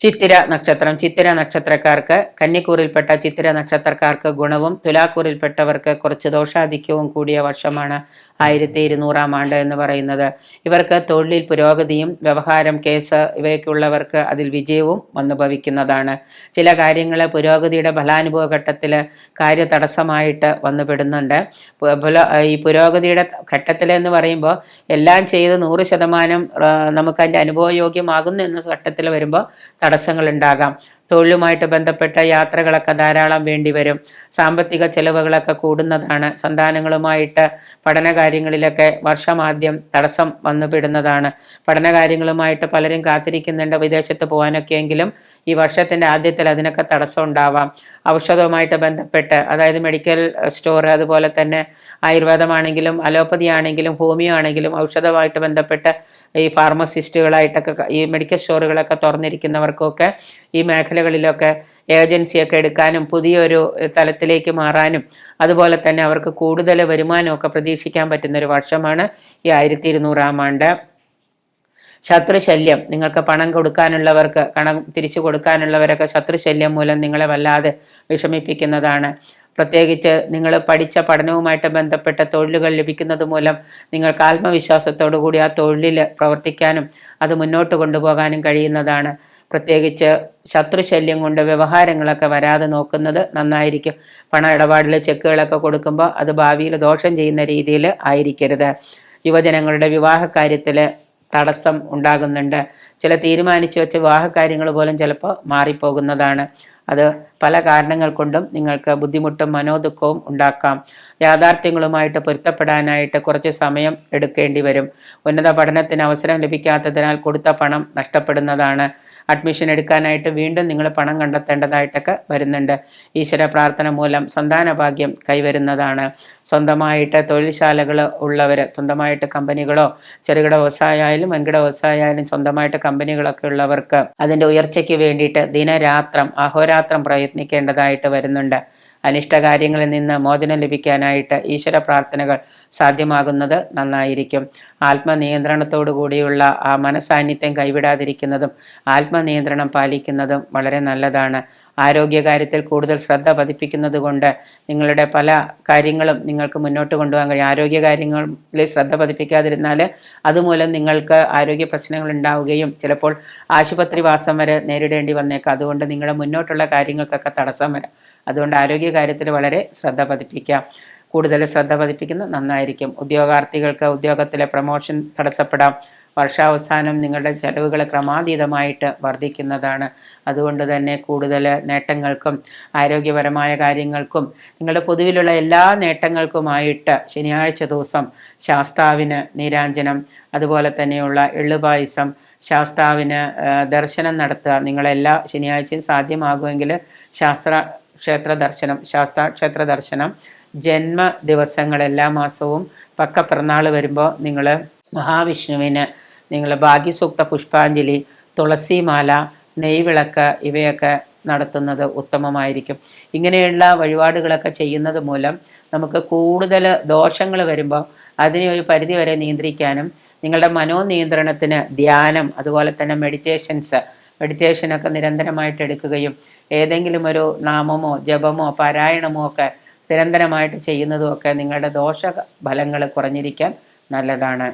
ചിത്തിര നക്ഷത്രം. ചിത്തിര നക്ഷത്രക്കാർക്ക് കന്നിക്കൂറിൽപ്പെട്ട ചിത്തിര നക്ഷത്രക്കാർക്ക് ഗുണവും തുലാക്കൂറിൽപ്പെട്ടവർക്ക് കുറച്ച് ദോഷാധിക്യവും കൂടിയ വർഷമാണ് ആയിരത്തി ഇരുന്നൂറാം ആണ്ട് എന്ന് പറയുന്നത്. ഇവർക്ക് തൊഴിലിൽ പുരോഗതിയും വ്യവഹാരം കേസ് ഇവയൊക്കെയുള്ളവർക്ക് അതിൽ വിജയവും വന്നു ഭവിക്കുന്നതാണ് ചില കാര്യങ്ങൾ പുരോഗതിയുടെ ഫലാനുഭവ ഘട്ടത്തിൽ കാര്യതടസ്സമായിട്ട് വന്നുപെടുന്നുണ്ട്. ഈ പുരോഗതിയുടെ ഘട്ടത്തിൽ എന്ന് പറയുമ്പോൾ എല്ലാം ചെയ്ത് നൂറ് ശതമാനം ആ, നമുക്ക് അതിന്റെ അനുഭവയോഗ്യമാകുന്നു എന്ന ഘട്ടത്തിൽ വരുമ്പോൾ തടസ്സങ്ങൾ ഉണ്ടാകാം തൊഴിലുമായിട്ട് ബന്ധപ്പെട്ട യാത്രകളൊക്കെ ധാരാളം വേണ്ടി വരും. സാമ്പത്തിക ചെലവുകളൊക്കെ കൂടുന്നതാണ്. സന്താനങ്ങളുമായിട്ട് പഠനകാര്യങ്ങളിലൊക്കെ വർഷമാദ്യം തടസ്സം വന്നുപെടുന്നതാണ്. പഠനകാര്യങ്ങളുമായിട്ട് പലരും കാത്തിരിക്കുന്നുണ്ട് വിദേശത്ത് പോകാനൊക്കെ എങ്കിലും ഈ വർഷത്തിന്റെ ആദ്യത്തിൽ അതിനൊക്കെ തടസ്സം ഉണ്ടാവാം. ഔഷധവുമായിട്ട് ബന്ധപ്പെട്ട് അതായത് മെഡിക്കൽ സ്റ്റോർ അതുപോലെ തന്നെ ആയുർവേദമാണെങ്കിലും അലോപ്പതി ആണെങ്കിലും ഹോമിയോ ആണെങ്കിലും ഔഷധവുമായിട്ട് ബന്ധപ്പെട്ട് ഈ ഫാർമസിസ്റ്റുകളായിട്ടൊക്കെ ഈ മെഡിക്കൽ സ്റ്റോറുകളൊക്കെ തുറന്നിരിക്കുന്നവർക്കൊക്കെ ഈ മേഖലകളിലൊക്കെ ഏജൻസിയൊക്കെ എടുക്കാനും പുതിയൊരു തലത്തിലേക്ക് മാറാനും അതുപോലെ തന്നെ അവർക്ക് കൂടുതൽ വരുമാനമൊക്കെ പ്രതീക്ഷിക്കാൻ പറ്റുന്ന ഒരു വർഷമാണ് ഈ ആയിരത്തി ഇരുന്നൂറാം ആണ്ട്. ശത്രുശല്യം നിങ്ങൾക്ക് പണം കൊടുക്കാനുള്ളവർക്ക് കണം തിരിച്ചു കൊടുക്കാനുള്ളവരൊക്കെ ശത്രുശല്യം മൂലം നിങ്ങളെ വല്ലാതെ വിഷമിപ്പിക്കുന്നതാണ്. പ്രത്യേകിച്ച് നിങ്ങൾ പഠിച്ച പഠനവുമായിട്ട് ബന്ധപ്പെട്ട തൊഴിലുകൾ ലഭിക്കുന്നത് മൂലം നിങ്ങൾക്ക് ആത്മവിശ്വാസത്തോടു കൂടി ആ തൊഴിലിൽ പ്രവർത്തിക്കാനും അത് മുന്നോട്ട് കൊണ്ടുപോകാനും കഴിയുന്നതാണ്. പ്രത്യേകിച്ച് ശത്രുശല്യം കൊണ്ട് വ്യവഹാരങ്ങളൊക്കെ വരാതെ നോക്കുന്നത് നന്നായിരിക്കും. പണ ഇടപാടിൽ ചെക്കുകളൊക്കെ കൊടുക്കുമ്പോൾ അത് ഭാവിയിൽ ദോഷം ചെയ്യുന്ന രീതിയിൽ ആയിരിക്കരുത്. യുവജനങ്ങളുടെ വിവാഹ കാര്യത്തിൽ തടസ്സം ഉണ്ടാകുന്നുണ്ട്. ചില തീരുമാനിച്ചു വെച്ച വിവാഹ കാര്യങ്ങൾ പോലും ചിലപ്പോൾ മാറിപ്പോകുന്നതാണ്. അത് പല കാരണങ്ങൾ കൊണ്ടും നിങ്ങൾക്ക് ബുദ്ധിമുട്ടും മനോദുഃഖവും ഉണ്ടാക്കാം. യാഥാർത്ഥ്യങ്ങളുമായിട്ട് പൊരുത്തപ്പെടാനായിട്ട് കുറച്ച് സമയം എടുക്കേണ്ടി വരും. ഉന്നത പഠനത്തിന് അവസരം ലഭിക്കാത്തതിനാൽ കൊടുത്ത പണം നഷ്ടപ്പെടുന്നതാണ്. അഡ്മിഷൻ എടുക്കാനായിട്ട് വീണ്ടും നിങ്ങൾ പണം കണ്ടെത്തേണ്ടതായിട്ടൊക്കെ വരുന്നുണ്ട്. ഈശ്വര പ്രാർത്ഥന മൂലം സന്താന ഭാഗ്യം കൈവരുന്നതാണ്. സ്വന്തമായിട്ട് തൊഴിൽശാലകൾ ഉള്ളവർ സ്വന്തമായിട്ട് കമ്പനികളോ ചെറുകിട വ്യവസായമായാലും വൻകിട വ്യവസായമായാലും സ്വന്തമായിട്ട് കമ്പനികളൊക്കെ ഉള്ളവർക്ക് അതിന്റെ ഉയർച്ചയ്ക്ക് വേണ്ടിയിട്ട് ദിനരാത്രം അഹോരാത്രം പ്രയത്നിക്കേണ്ടതായിട്ട് വരുന്നുണ്ട്. അനിഷ്ട കാര്യങ്ങളിൽ നിന്ന് മോചനം ലഭിക്കാനായിട്ട് ഈശ്വര പ്രാർത്ഥനകൾ സാധ്യമാകുന്നത് നന്നായിരിക്കും. ആത്മനിയന്ത്രണത്തോടു കൂടിയുള്ള ആ മനസാന്നിധ്യം കൈവിടാതിരിക്കുന്നതും ആത്മനിയന്ത്രണം പാലിക്കുന്നതും വളരെ നല്ലതാണ്. ആരോഗ്യകാര്യത്തിൽ കൂടുതൽ ശ്രദ്ധ പതിപ്പിക്കുന്നത് കൊണ്ട് നിങ്ങളുടെ പല കാര്യങ്ങളും നിങ്ങൾക്ക് മുന്നോട്ട് കൊണ്ടുപോകാൻ കഴിയും. ആരോഗ്യകാര്യങ്ങളിൽ ശ്രദ്ധ പതിപ്പിക്കാതിരുന്നാൽ അതുമൂലം നിങ്ങൾക്ക് ആരോഗ്യ പ്രശ്നങ്ങൾ ഉണ്ടാവുകയും ചിലപ്പോൾ ആശുപത്രി വാസം വരെ നേരിടേണ്ടി വന്നേക്കാം. അതുകൊണ്ട് നിങ്ങളുടെ മുന്നോട്ടുള്ള കാര്യങ്ങൾക്കൊക്കെ തടസ്സം വരാം. അതുകൊണ്ട് ആരോഗ്യകാര്യത്തിൽ വളരെ ശ്രദ്ധ പതിപ്പിക്കാം. കൂടുതൽ ശ്രദ്ധ പതിപ്പിക്കുന്നത് നന്നായിരിക്കും. ഉദ്യോഗാർത്ഥികൾക്ക് ഉദ്യോഗത്തിലെ പ്രമോഷൻ തടസ്സപ്പെടാം. വർഷാവസാനം നിങ്ങളുടെ ചെലവുകൾ ക്രമാതീതമായിട്ട് വർദ്ധിക്കുന്നതാണ്. അതുകൊണ്ട് തന്നെ കൂടുതൽ നേട്ടങ്ങൾക്കും ആരോഗ്യപരമായ കാര്യങ്ങൾക്കും നിങ്ങളുടെ പൊതുവിലുള്ള എല്ലാ നേട്ടങ്ങൾക്കുമായിട്ട് ശനിയാഴ്ച ദിവസം ശാസ്താവിന് നീരാഞ്ജനം അതുപോലെ തന്നെയുള്ള എള്ളുപായസം ശാസ്താവിന് ദർശനം നടത്തുക. നിങ്ങളെല്ലാ ശനിയാഴ്ചയും സാധ്യമാകുമെങ്കിൽ ശാസ്ത്ര ക്ഷേത്ര ദർശനം ശാസ്ത്ര ക്ഷേത്ര ദർശനം ജന്മ ദിവസങ്ങൾ എല്ലാ മാസവും പക്ക പിറന്നാൾ വരുമ്പോൾ നിങ്ങൾ മഹാവിഷ്ണുവിന് നിങ്ങൾ ഭാഗ്യസൂക്ത പുഷ്പാഞ്ജലി തുളസിമാല നെയ്വിളക്ക് ഇവയൊക്കെ നടത്തുന്നത് ഉത്തമമായിരിക്കും. ഇങ്ങനെയുള്ള വഴിപാടുകളൊക്കെ ചെയ്യുന്നത് മൂലം നമുക്ക് കൂടുതൽ ദോഷങ്ങൾ വരുമ്പോൾ അതിനെ ഒരു പരിധി വരെ നിയന്ത്രിക്കാനും നിങ്ങളുടെ മനോനിയന്ത്രണത്തിന് ധ്യാനം അതുപോലെ തന്നെ മെഡിറ്റേഷൻസ് മെഡിറ്റേഷനൊക്കെ നിരന്തരമായിട്ട് എടുക്കുകയും ഏതെങ്കിലും ഒരു നാമമോ ജപമോ പാരായണമോ ഒക്കെ നിരന്തരമായിട്ട് ചെയ്യുന്നതും ഒക്കെ നിങ്ങളുടെ ദോഷ ഫലങ്ങൾ കുറഞ്ഞിരിക്കാൻ നല്ലതാണ്.